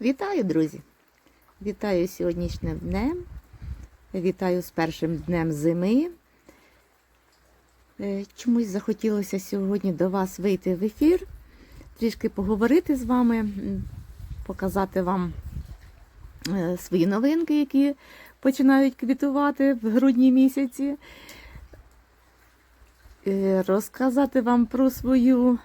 Вітаю, друзі! Вітаю сьогоднішнім днем. Вітаю з першим днем зими. Е, Чомусь захотілося сьогодні до вас вийти в ефір, трішки поговорити з вами, показати вам е, свої новинки, які починають квітувати в грудні місяці. Е, Розказати вам про свою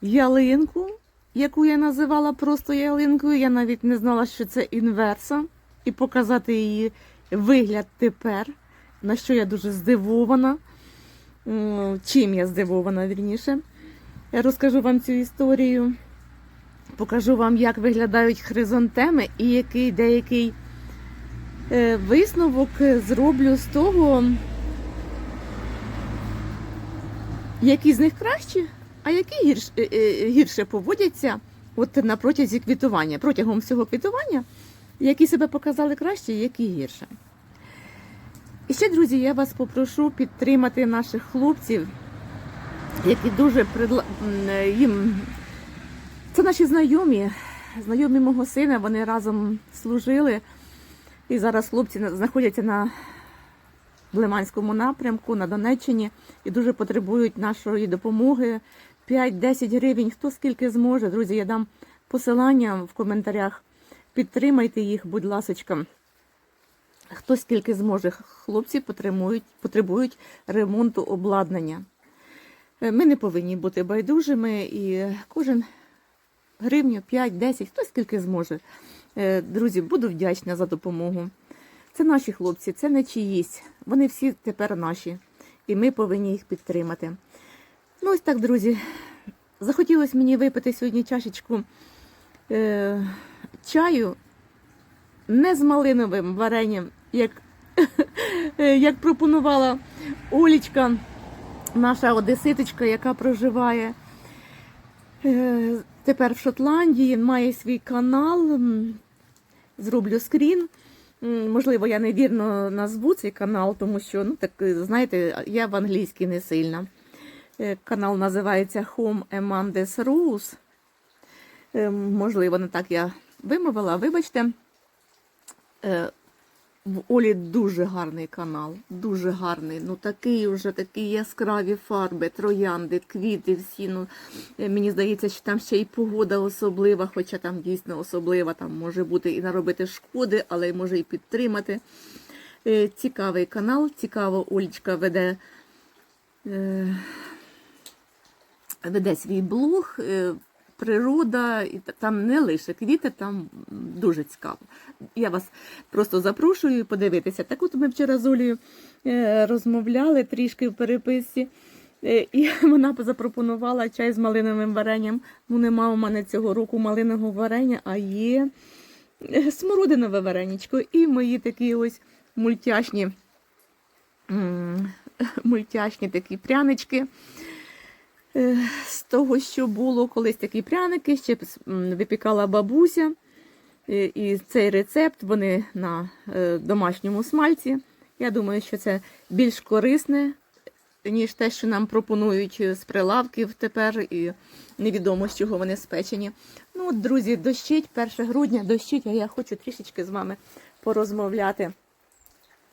ялинку, яку я називала просто ялинкою. Я навіть не знала, що це інверса, і показати її вигляд тепер, на що я дуже здивована. Чим я здивована, вірніше. Я розкажу вам цю історію, покажу вам, як виглядають хризантеми і який деякий е, висновок зроблю з того, які з них кращі, а які гірш, е, е, гірше поводяться от на протязі квітування, протягом всього квітування, які себе показали краще, які гірше. І ще, друзі, я вас попрошу підтримати наших хлопців, які дуже придла... е, їм. Це наші знайомі, знайомі мого сина, вони разом служили. І зараз хлопці знаходяться на Лиманському напрямку на Донеччині і дуже потребують нашої допомоги. 5-10 гривень, хто скільки зможе. Друзі, я дам посилання в коментарях. Підтримайте їх, будь ласочка. Хто скільки зможе. Хлопці потребують, потребують ремонту обладнання. Е, Ми не повинні бути байдужими і кожен гривню 5-10, хто скільки зможе. Е, Друзі, буду вдячна за допомогу. Це наші хлопці, це не чиїсь. Вони всі тепер наші. І ми повинні їх підтримати. Ну, ось так, друзі. Захотілося мені випити сьогодні чашечку е, чаю не з малиновим варенням, як, як пропонувала Олічка, наша одеситочка, яка проживає е, тепер в Шотландії, має свій канал. Зроблю скрін. Можливо, я невірно назву цей канал, тому що, ну так, знаєте, я в англійській не сильна. Е, Канал називається Home Amanda's Rose. Можливо, не так я вимовила, вибачте. Е, В Олі дуже гарний канал, дуже гарний. Ну такий уже такі яскраві фарби, троянди, квіти всі. Ну, е, мені здається, що там ще й погода особлива, хоча там дійсно особлива, там може бути і наробити шкоди, але може і підтримати. Цікавий канал, цікаво Олічка веде, веде свій блог. е, Природа, і там не лише квіти, там дуже цікаво. Я вас просто запрошую подивитися. Так от ми вчора з Олею е, розмовляли трішки в переписці, е, і вона запропонувала чай з малиновим варенням. Ну, нема у мене цього року малинового варення, а є смородинове вареничко. І мої такі ось мультяшні, мультяшні такі прянички. Е, З того, що було колись такі пряники, ще випікала бабуся. І- І цей рецепт вони на е, домашньому смальці. Я думаю, що це більш корисне, ніж те, що нам пропонують з прилавків тепер, і невідомо, з чого вони спечені. Ну, от, друзі, дощить 1 грудня, дощить, а я хочу трішечки з вами порозмовляти.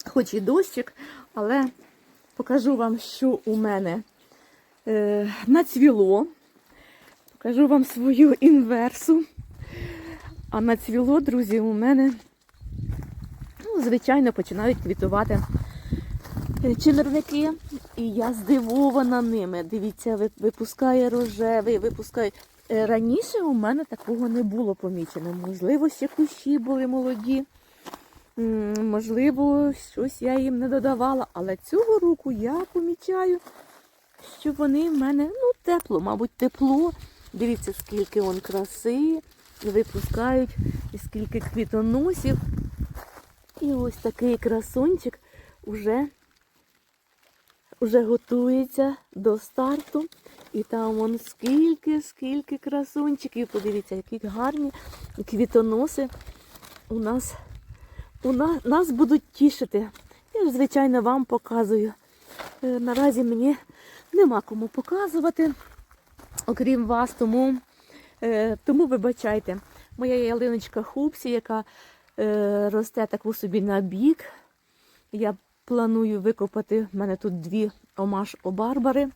Хоч і дощик, але покажу вам, що у мене е, нацвіло. Покажу вам свою інверсу. А нацвіло, друзі, у мене, ну, звичайно, починають квітувати е, чимерники. І я здивована ними. Дивіться, випускає рожевий, випускає. Е, Раніше у мене такого не було помічено. Можливо, ще кущі були молоді. Можливо, щось я їм не додавала. Але цього року я помічаю, що вони в мене ну, тепло, мабуть, тепло. Дивіться, скільки он краси випускають, і скільки квітоносів. І ось такий красунчик уже, уже готується до старту. І там вон скільки, скільки красунчиків. Подивіться, які гарні квітоноси у нас, у нас, нас будуть тішити. Я ж, звичайно, вам показую. Е, Наразі мені нема кому показувати, окрім вас, тому, е, тому вибачайте. моя ялиночка Хупсі, яка е, росте таку собі на бік. Я планую викопати. В мене тут дві омаш обарбари.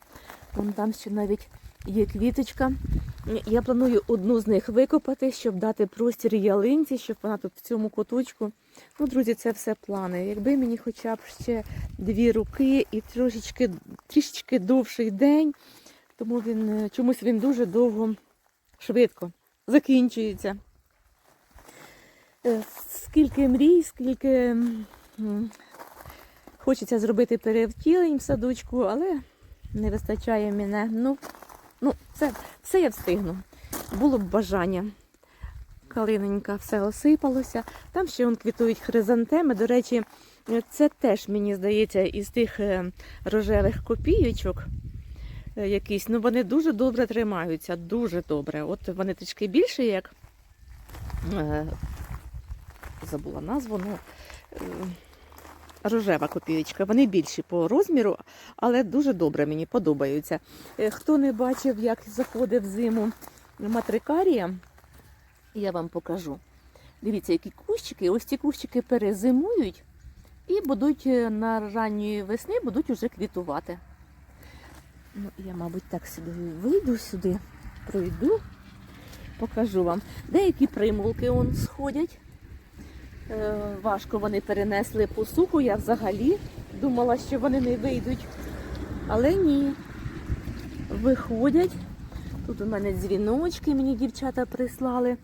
Вон там ще навіть є квіточка. Я планую одну з них викопати, щоб дати простір ялинці, щоб вона тут в цьому куточку. Ну, друзі, це все плани. Якби мені хоча б ще дві руки і трошечки, трішечки довший день, тому він е, чомусь він дуже довго, швидко закінчується. Е, Скільки мрій, скільки хочеться зробити перевтілень в садочку, але не вистачає мене. Ну, ну це все я встигну. Було б бажання. Калиненька все осипалося. Там ще он квітують хризантеми. До речі, це теж, мені здається, із тих е, рожевих копійочок е, якісь. Ну, вони дуже добре тримаються, дуже добре. От вони трішки більші, як е, забула назву, ну, рожева копійочка. Вони більші по розміру, але дуже добре мені подобаються. Е, Хто не бачив, як заходить в зиму матрикарія, я вам покажу. Дивіться, які кущики. Ось ці кущики перезимують і будуть е, на ранньої весни будуть уже квітувати. Ну, я, мабуть, так сюди вийду сюди, пройду, покажу вам. Деякі примулки он сходять. Е, важко вони перенесли посуху. Я взагалі думала, що вони не вийдуть. Але ні. Виходять. Тут у мене дзвіночки, мені дівчата прислали.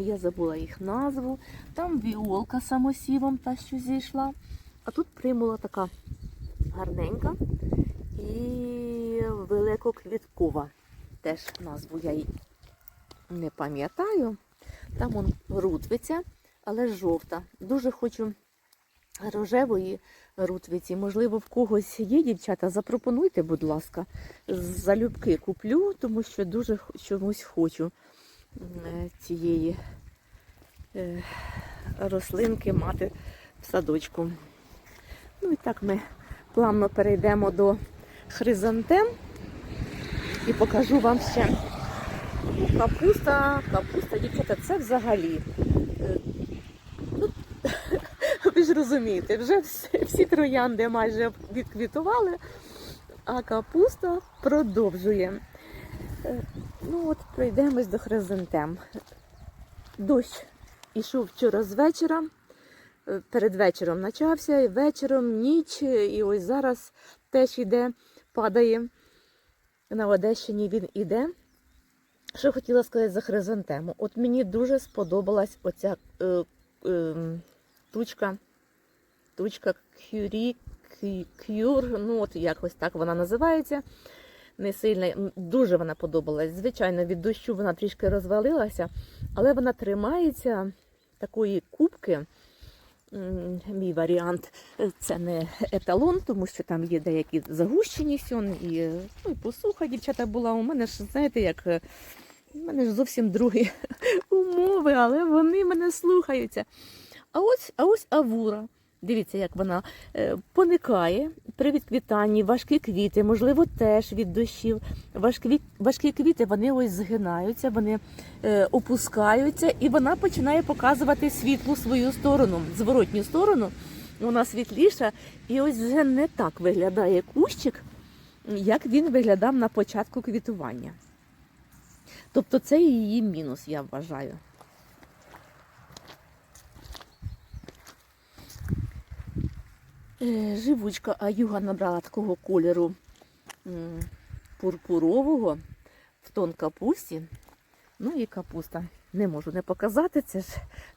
Я забула їх назву. Там віолка самосівом, та що зійшла. А тут примула така гарненька і великоквіткова. Теж назву я їй не пам'ятаю. Там он рутвиця, але жовта. Дуже хочу рожевої рутвиці. Можливо, в когось є дівчата, запропонуйте, будь ласка. Залюбки куплю, тому що дуже чомусь хочу е, цієї е, рослинки мати в садочку. Ну і так ми плавно перейдемо до хризантем і покажу вам ще капуста, капуста, дівчата, це взагалі. е, Ну, ви ж розумієте, вже всі, всі троянди майже відквітували, а капуста продовжує. Е, Ну от пройдемось до хризантем. Дощ ішов вчора з вечора. е, Перед вечором почався, і вечором ніч, і ось зараз теж іде, падає. На Одещині він іде. Що хотіла сказати за хризантему? От мені дуже сподобалась оця е, е, тучка, тучка кюрі, кю- кюр, ну от якось так вона називається. Не сильно, дуже вона подобалась. Звичайно, від дощу вона трішки розвалилася, але вона тримається такої кубки. Мій варіант е, це не еталон, тому що там є деякі загущені сьон і, ну, посуха дівчата була. У мене ж, знаєте, як е, у мене ж зовсім другі умови, але вони мене слухаються. А ось, а ось авура. Дивіться, як вона е, поникає при відквітанні, важкі квіти, можливо, теж від дощів. Важкі, важкі квіти вони ось згинаються, вони е, опускаються, і вона починає показувати світлу свою сторону, зворотню сторону. Вона світліша, і ось вже не так виглядає кущик, як він виглядав на початку квітування. Тобто це її мінус, я вважаю. Живучка аюга набрала такого кольору пурпурового в тон капусті. Ну і капуста. Не можу не показати. Це ж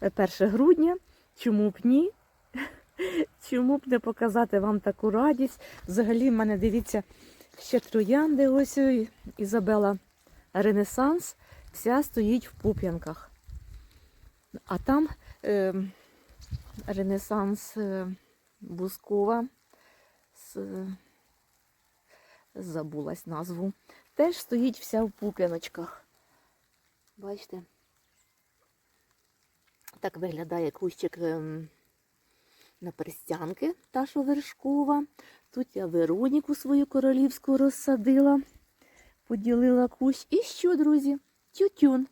1 грудня. Чому б ні? Чому б не показати вам таку радість? Взагалі, в мене дивіться, ще троянди. Ось ой, Ізабела Ренесанс. Вся стоїть в пуп'янках. А там е, Ренесанс е, Бускова. З, забулась назву. Теж стоїть вся в пуп'яночках. Бачите? Так виглядає кущик ем, на перстянки, та що вершкова. Тут я Вероніку свою королівську розсадила, поділила кущ. І що, друзі? Тютюн.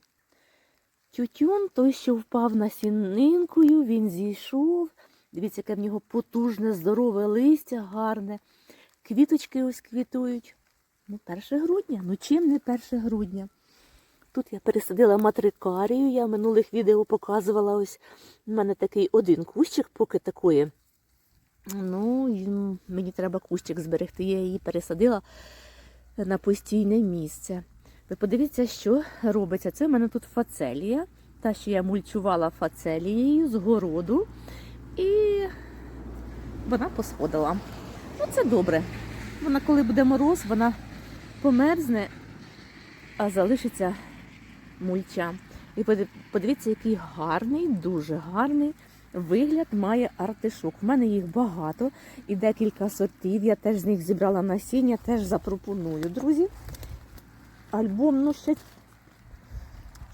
Тютюн, той, що впав на сінинкою, він зійшов. Дивіться, яке в нього потужне, здорове листя, гарне. Квіточки ось квітують. Ну, 1 грудня. Ну чим не 1 грудня? Тут я пересадила матрикарію. Я в минулих відео показувала ось у мене такий один кущик, поки такої. Ну, мені треба кущик зберегти. Я її пересадила на постійне місце. Ви подивіться, що робиться. Це в мене тут фацелія. Та, що я мульчувала фацелією з городу. І вона посходила. Ну, це добре. Вона, коли буде мороз, вона померзне, а залишиться мульча. І подивіться, який гарний, дуже гарний вигляд має артишок. У мене їх багато і декілька сортів. Я теж з них зібрала насіння, теж запропоную, друзі. Альбом, ну ще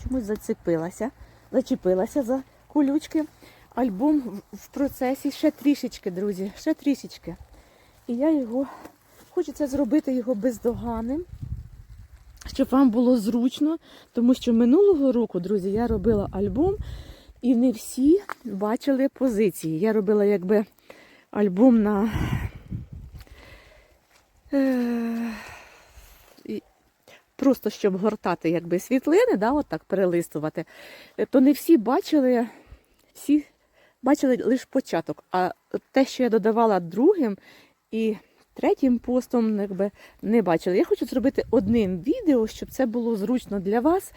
чомусь зацепилася, зачепилася за колючки. Альбом в- процесі ще трішечки, друзі, ще трішечки. І я його хочеться зробити його бездоганним, щоб вам було зручно, тому що минулого року, друзі, я робила альбом, і не всі бачили позиції. Я робила якби альбом на. Е, Просто щоб гортати якби світлини, да, от так перелистувати, то не всі бачили, всі бачили лише початок. А те, що я додавала другим і третім постом, якби не бачили. Я хочу зробити одним відео, щоб це було зручно для вас.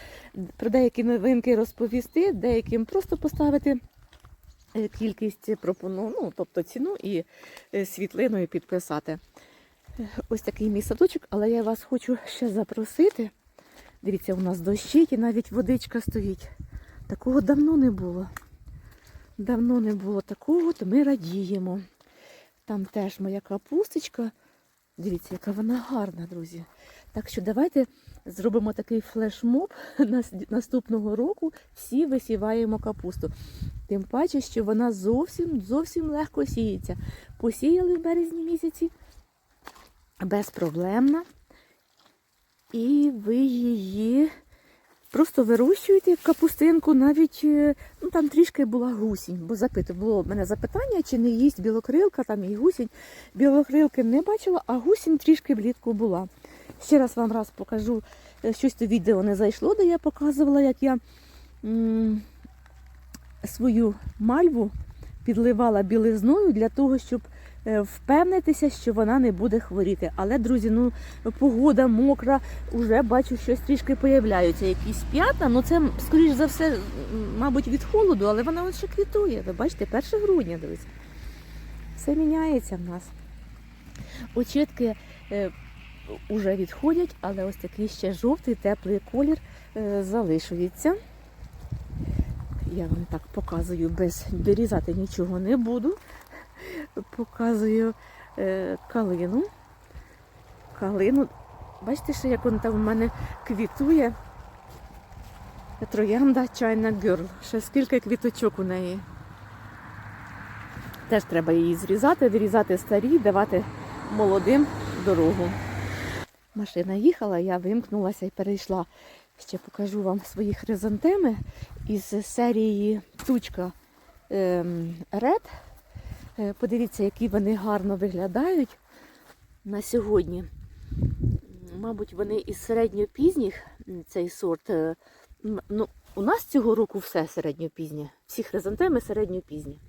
Про деякі новинки розповісти, деяким просто поставити е, кількість пропону, ну, тобто ціну і е, світлину і підписати. Ось такий мій садочок, але я вас хочу ще запросити. Дивіться, у нас дощить і навіть водичка стоїть. Такого давно не було. Давно не було такого, то ми радіємо. Там теж моя капусточка. Дивіться, яка вона гарна, друзі. Так що давайте зробимо такий флешмоб наступного року. Всі висіваємо капусту. Тим паче, що вона зовсім зовсім легко сіється. Посіяли в березні місяці безпроблемна. І ви її просто вирощуєте капустинку, навіть е, ну, там трішки була гусінь, бо запиту було в мене запитання, чи не їсть білокрилка, там і гусінь. Білокрилки не бачила, а гусінь трішки влітку була. Ще раз вам раз покажу, е, щось то відео не зайшло, де я показувала, як я свою мальву підливала білизною для того, щоб впевнитися, що вона не буде хворіти. Але, друзі, ну погода мокра, вже бачу, щось трішки появляються якісь п'ятна. Ну це, скоріш за все, мабуть, від холоду, але вона ще квітує. Ви бачите, 1 грудня, друзі. Все міняється в нас. Очітки е, відходять, але ось такий ще жовтий, теплий колір е, залишується. Я вам так показую, без дорізати нічого не буду. Показую е, калину. Калину. Бачите, що як вона там у мене квітує. Троянда China Girl. Ще скільки квіточок у неї. Теж треба її зрізати, вирізати старі, давати молодим дорогу. Машина їхала, я вимкнулася і перейшла. Ще покажу вам свої хризантеми із серії Тучка ем, Red. Е, Подивіться, які вони гарно виглядають на сьогодні. Мабуть, вони із середньопізніх, цей сорт. е, Ну, у нас цього року все середньопізнє. Всі хризантеми середньопізні,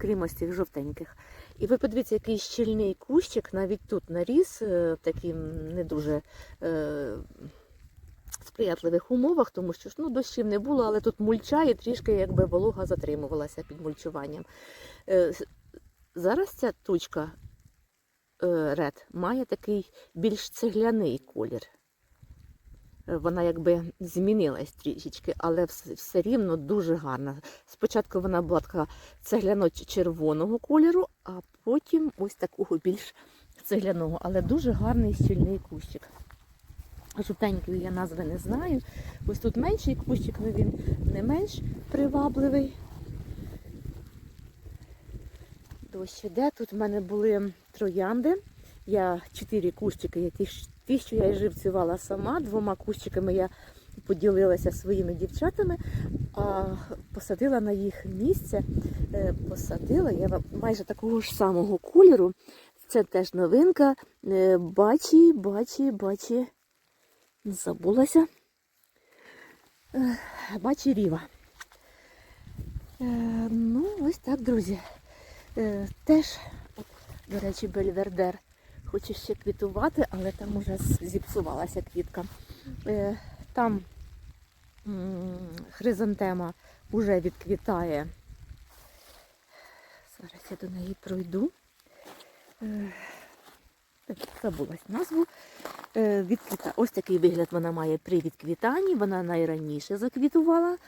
крім ось цих жовтеньких. І ви подивіться, який щільний кущик навіть тут наріс е, в таким не дуже е, сприятливих умовах, тому що ну, дощів не було, але тут мульча і трішки якби волога затримувалася під мульчуванням. Е, зараз ця тучка е, ред має такий більш цегляний колір. Е, Вона якби змінилась трішечки, але все, рівно дуже гарна. Спочатку вона була така цегляно-червоного кольору, а потім ось такого більш цегляного, але дуже гарний щільний кущик. Жовтенької я назви не знаю. Ось тут менший кущик, але він не менш привабливий. Дощ іде. Тут в мене були троянди. Я чотири кущики, ті, що я і живцювала сама. Двома кущиками я поділилася своїми дівчатами, а посадила на їх місце. е, Посадила я майже такого ж самого кольору. Це теж новинка. Е, Бачі, бачі, бачі. Забулася. Е, Бачі ріва. Ну, ось так, друзі. Е, Теж, до речі, бельвердер хоче ще квітувати, але там уже зіпсувалася квітка. Е, Там хризантема вже відквітає. Зараз я до неї пройду. Е, Забулась назву. Ось такий вигляд вона має при відквітанні. Вона найраніше заквітувала.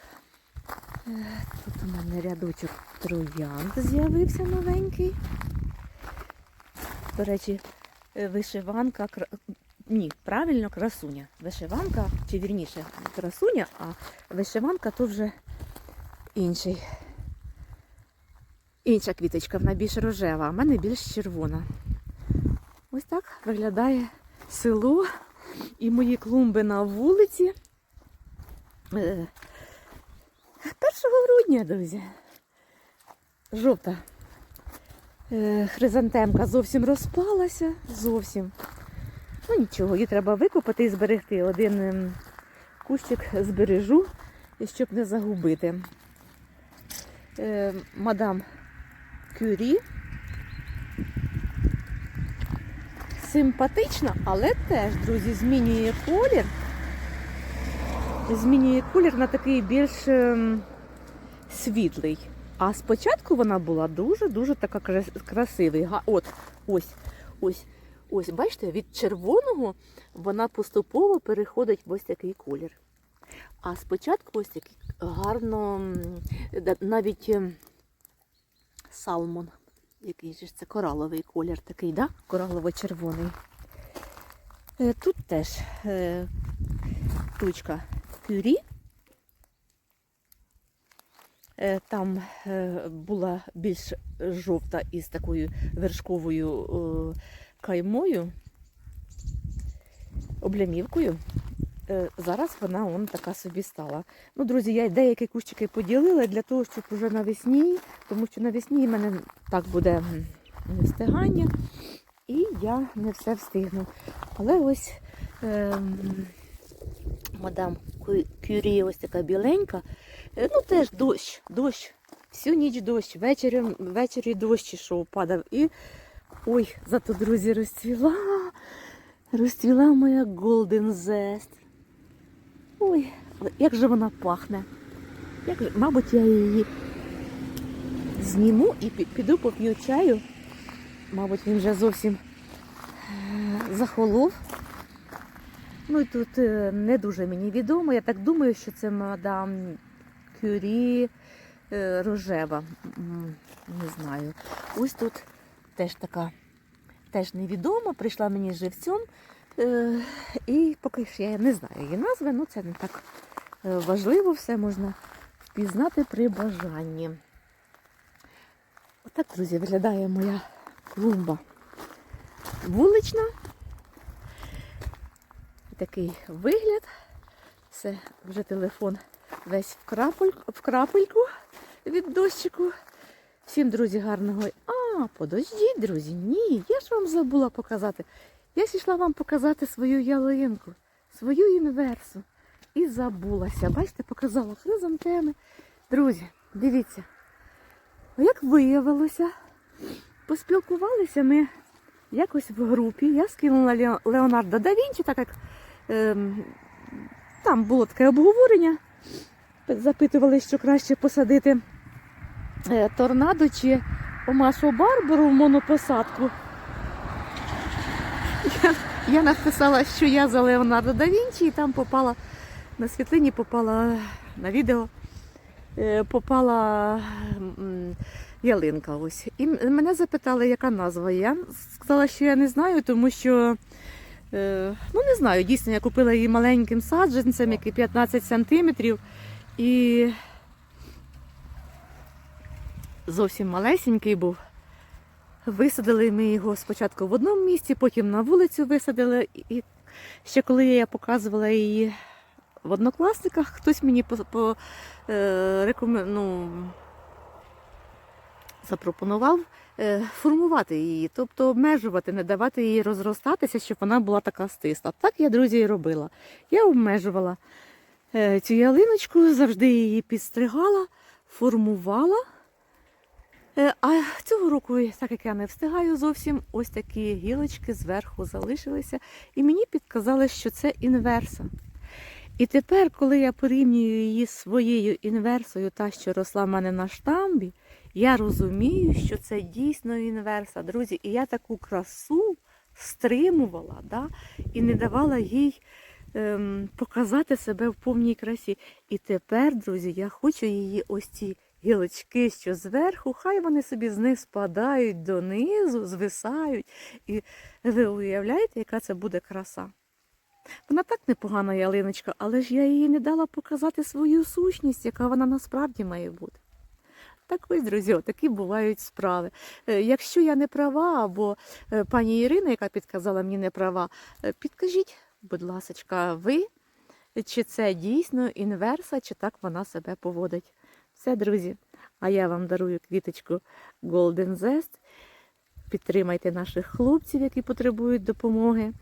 Е, Тут у мене рядочок троянд з'явився новенький. До речі, е, вишиванка, ні, правильно, красуня. Вишиванка, чи вірніше, красуня, а вишиванка то вже інший. Інша квіточка, вона більш рожева, а в мене більш червона. Ось так виглядає село і мої клумби на вулиці. Е, 1 грудня, друзі. Жовта. Е, Хризантемка зовсім розпалася. Зовсім. Ну нічого, її треба викопати і зберегти. Один ем, кущик збережу, щоб не загубити. Е, Мадам Кюрі. Симпатична, але теж, друзі, змінює колір. Змінює колір на такий більш ем, світлий. А спочатку вона була дуже-дуже така крас- красивий. От, ось, ось, ось, бачите, від червоного вона поступово переходить в ось такий колір. А спочатку ось такий гарно, навіть ем, салмон. Який же це кораловий колір такий, да? Коралово-червоний. Е, Тут теж е, тучка пюрі. Е, Там е, була більш жовта із такою вершковою е, каймою, облямівкою. Зараз вона он така собі стала. Ну, друзі, я деякі кущики поділила для того, щоб уже навесні, тому що навесні в мене так буде невстигання, і я не все встигну. Але ось ем, мадам Кюрі ось така біленька. Е, Ну теж дощ, дощ. Всю ніч дощ. Ввечері, ввечері дощ ішов, падав. І ой, зато, друзі, розцвіла. Розцвіла моя Golden Zest. Ой, як же вона пахне. Як мабуть, я її зніму і піду поп'ю чаю. Мабуть, він вже зовсім е, захолов. Ну і тут е, не дуже мені відомо. Я так думаю, що це мадам Кюрі е, рожева. Не знаю. Ось тут теж така, теж невідома, прийшла мені живцем. Е, І поки що я не знаю її назви, ну це не так важливо, все можна впізнати при бажанні. Отак, друзі, виглядає моя клумба вулична. Такий вигляд. Це вже телефон весь в крапельку, в крапельку від дощику. Всім, друзі, гарного. А, подождіть, друзі, ні, я ж вам забула показати. Я ж йшла вам показати свою ялинку, свою інверсу. І забулася. Бачите, показала хризантеми. Друзі, дивіться. Як виявилося, поспілкувалися ми якось в групі. Я скинула Леонардо да Вінчі, так як там було таке обговорення. Запитували, що краще посадити е, торнадо чи Омашу Барбару в монопосадку. Я, я написала, що я за Леонардо да Вінчі, і там попала на світлині, попала на відео, е, попала ялинка. Ось. І мене запитали, яка назва. Я сказала, що я не знаю, тому що. Е, Ну, не знаю, дійсно, я купила її маленьким саджанцем, який 15 сантиметрів. І зовсім малесенький був. Висадили ми його спочатку в одному місці, потім на вулицю висадили. І ще коли я показувала її в однокласниках, хтось мені по, по, е, рекомен... ну, запропонував формувати її, тобто обмежувати, не давати їй розростатися, щоб вона була така стисла. Так я, друзі, і робила. Я обмежувала е, цю ялиночку, завжди її підстригала, формувала. Е, А цього року, так як я не встигаю зовсім, ось такі гілочки зверху залишилися, і мені підказали, що це інверса. І тепер, коли я порівнюю її з своєю інверсою, та, що росла в мене на штамбі, я розумію, що це дійсно інверса, друзі. І я таку красу стримувала да, і не давала їй ем, показати себе в повній красі. І тепер, друзі, я хочу її ось ці гілочки, що зверху, хай вони собі з них спадають донизу, звисають. І ви уявляєте, яка це буде краса? Вона так непогана ялиночка, але ж я їй не дала показати свою сущність, яка вона насправді має бути. Так ось, друзі, такі бувають справи. Е, Якщо я не права, або е, пані Ірина, яка підказала мені не права, е, підкажіть, будь ласка, ви, чи це дійсно інверса, чи так вона себе поводить. Все, друзі. А я вам дарую квіточку Golden Zest. Підтримайте наших хлопців, які потребують допомоги.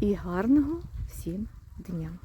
І гарного всім дня!